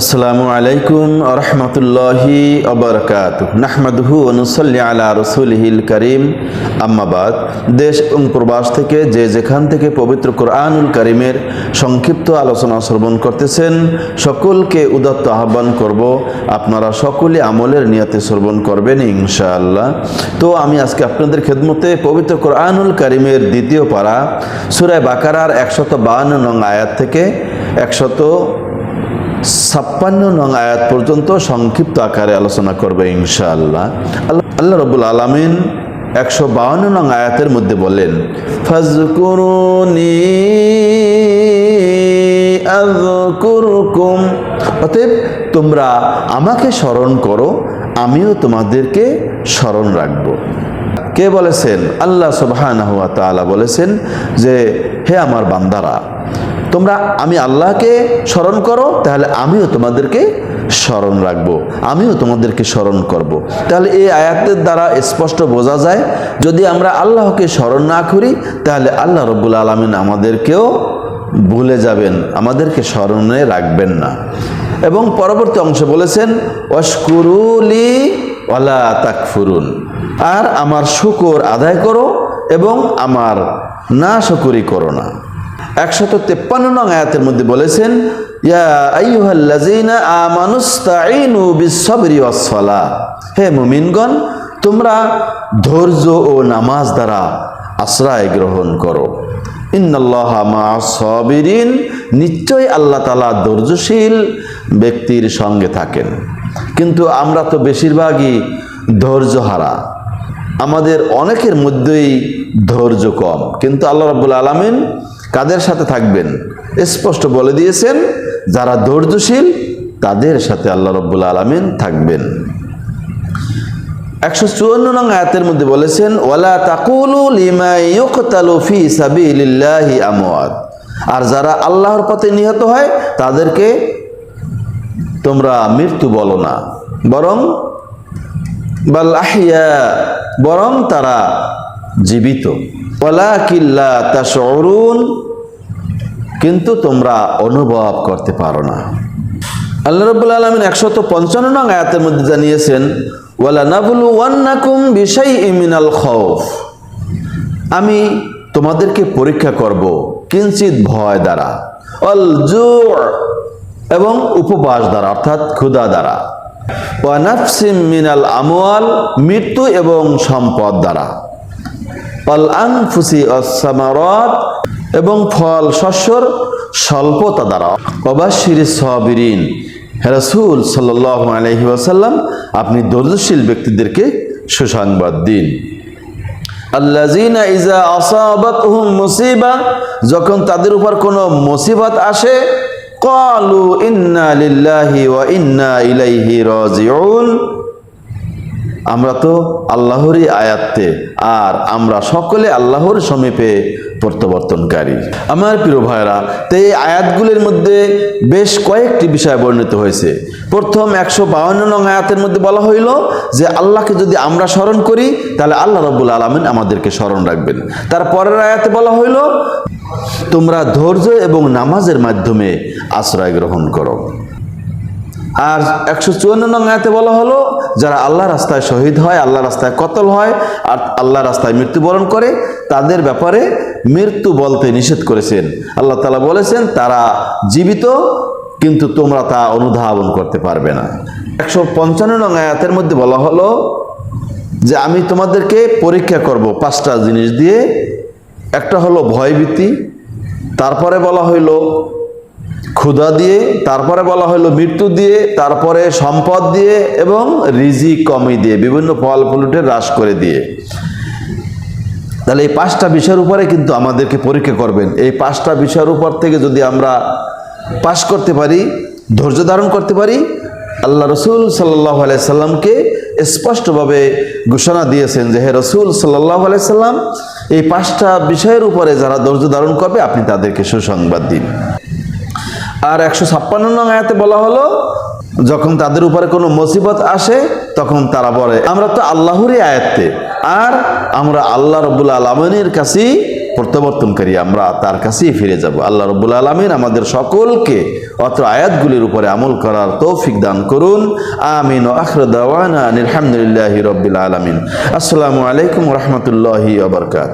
আসসালামু আলাইকুম রহমতুল্লাহি অবরকাত নাহমাদহু অনুসল্লি আলা রসুলহিল করিম। আম্মাবাদ দেশ এবং প্রবাস থেকে যে যেখান থেকে পবিত্র কোরআনুল করিমের সংক্ষিপ্ত আলোচনা শ্রবণ করতেছেন, সকলকে উদাত্ত আহ্বান করব, আপনারা সকলে আমলের নিয়তে শ্রবণ করবেন ইনশাআল্লাহ। তো আমি আজকে আপনাদের খেদমতে পবিত্র কোরআনুল করিমের দ্বিতীয় পারা সুরায় বাকারার একশত বাহান্ন নং আয়াত থেকে একশত ছাপ্পান্ন নং আয়াত পর্যন্ত সংক্ষিপ্ত আকারে আলোচনা করবে ইনশাআল্লাহ। আল্লাহ আল্লাহ রবুল আলমিন একশো বাউন্ন নং আয়াতের মধ্যে বলেন অতএব তোমরা আমাকে স্মরণ করো, আমিও তোমাদেরকে স্মরণ রাখব। কে বলেছেন? আল্লাহ সুবহানাহু বলেছেন যে, হে আমার বান্দারা তোমরা আমি আল্লাহকে স্মরণ করো, তাহলে আমিও তোমাদেরকে স্মরণ রাখব, আমিও তোমাদেরকে স্মরণ করব। তাহলে এই আয়াতের দ্বারা স্পষ্ট বোঝা যায়, যদি আমরা আল্লাহকে স্মরণ না করি, তাহলে আল্লাহ রব্বুল আলমিন আমাদেরকেও ভুলে যাবেন, আমাদেরকে স্মরণে রাখবেন না। এবং পরবর্তী অংশে বলেছেন অস্কুরুলি ওয়ালা তাকফুরুন। আর আমার শুকর আদায় করো এবং আমার না শুকুরি করো না। একশত তেপ্পান্ন নং আয়াতের মধ্যে বলেছেন হে মুমিনগণ, তোমরা ধৈর্য ও নামাজ দ্বারা আশ্রয় গ্রহণ করো। ইন্নাল্লাহ মা-সাবিরিন নিশ্চয় আল্লাহ তাআলা ধৈর্যশীল ব্যক্তির সঙ্গে থাকেন। কিন্তু আমরা তো বেশিরভাগই ধৈর্য হারা আমাদের অনেকের মধ্যেই ধৈর্য কম। কিন্তু আল্লাহ রাব্বুল আলামিন কাদের সাথে থাকবেন? স্পষ্ট বলে দিয়েছেন, যারা ধৈর্যশীল, তাদের সাথে আল্লাহ রব্বুল আলমিন থাকবেন। একশো চুয়ান্ন নং আয়াতের মধ্যে বলেছেন, ওয়ালা তাকুলু লিমা ইউকতালু ফি সাবিলিল্লাহি আমওয়াত। আর যারা আল্লাহর পথে নিহত হয়, তাদেরকে তোমরা মৃত্যু বলো না। বরং, বাল আহিয়া বরং তারা জীবিত। ওয়ালাকিল্লা তাশউরুন কিন্তু তোমরা অনুভব করতে পারো না। আল্লাহ রাব্বুল আলামিন 155 নং আয়াতের মধ্যে জানিয়েছেন, ওয়ালা নাবলু ওয়ান্নাকুম বিশাইইম মিনাল খাউফ। আমি তোমাদেরকে পরীক্ষা করব কিঞ্চিত ভয় দ্বারা, অল এবং উপবাস দ্বারা, অর্থাৎ ক্ষুদা দ্বারা। ওয়ানাফসিম মিনাল আমওয়াল, মৃত্যু এবং সম্পদ দ্বারা। অল এবং ফল, শস্যর স্বল্পতা দ্বারা। অবাশির সবিরিন রাসূল সাল্লাল্লাহু আলাইহি ওয়াসাল্লাম, আপনি ধৈর্যশীল ব্যক্তিদেরকে সুসংবাদ দিন। আল্লাযিনা ইজা আসাবাতহুম মুসিবা, যখন তাদের উপর কোনো মুসিবত আসে, ক্বালু ইন্না লিল্লাহি ওয়া ইন্না ইলাইহি রাজিউন। আমরা তো আল্লাহরই আয়াত্তে আর আমরা সকলে আল্লাহর সমীপে প্রত্যাবর্তনকারী। আমার প্রিয় ভাইরা তো এই আয়াতগুলির মধ্যে বেশ কয়েকটি বিষয় বর্ণিত হয়েছে। প্রথম একশো বাউন্ন নং আয়াতের মধ্যে বলা হইল যে, আল্লাহকে যদি আমরা স্মরণ করি, তাহলে আল্লাহ রব্বুল আলমিন আমাদেরকে স্মরণ রাখবেন। তার পরের আয়াতে বলা হইল, তোমরা ধৈর্য এবং নামাজের মাধ্যমে আশ্রয় গ্রহণ করো। আর একশো চুয়ান্ন নং আয়াতে বলা হলো, যারা আল্লাহ রাস্তায় শহীদ হয় আল্লাহ রাস্তায় কতল হয় আর আল্লাহ রাস্তায় মৃত্যুবরণ করে, তাদের ব্যাপারে মৃত্যু বলতে নিষেধ করেছেন। আল্লাহ তালা বলেছেন, তারা জীবিত, কিন্তু তোমরা তা অনুধাবন করতে পারবে না। একশো পঞ্চান্ন নং আয়াতের মধ্যে বলা হলো যে, আমি তোমাদেরকে পরীক্ষা করব পাঁচটা জিনিস দিয়ে। একটা হলো ভয়ভীতি, তারপরে বলা হইল ক্ষুধা দিয়ে, তারপরে বলা হলো মৃত্যু দিয়ে, তারপরে সম্পদ দিয়ে এবং রিজি কমি দিয়ে, বিভিন্ন ফল ফুলুটে হ্রাস করে দিয়ে। তাহলে এই পাঁচটা বিষয়ের উপরে কিন্তু আমাদেরকে পরীক্ষা করবেন। এই পাঁচটা বিষয়ের উপর থেকে যদি আমরা পাশ করতে পারি, ধৈর্য ধারণ করতে পারি, আল্লাহ রসুল সাল্লাহ সাল্লামকে স্পষ্টভাবে ঘোষণা দিয়েছেন যে, হে রসুল সাল্লাহ সাল্লাম, এই পাঁচটা বিষয়ের উপরে যারা ধৈর্য ধারণ করবে, আপনি তাদেরকে সুসংবাদ দিন। আর একশো ছাপ্পান্ন নং আয়াতে বলা হলো, যখন তাদের উপরে কোনো মুসিবত আসে, তখন তারা বলে, আমরা তো আল্লাহরই আয়াত্তে, আর আমরা আল্লাহ রবুল আলমিনের কাছেই প্রত্যাবর্তন করি আমরা তার কাছেই ফিরে যাব। আল্লাহ রব্বুল আলমিন আমাদের সকলকে অত্র আয়াতগুলির উপরে আমল করার তৌফিক দান করুন। আমিন ও আখর দাওয়ানা আলহামদুলিল্লাহ রব্বিল আলমিন। আসসালামু আলাইকুম রহমতুল্লাহি আবরকাত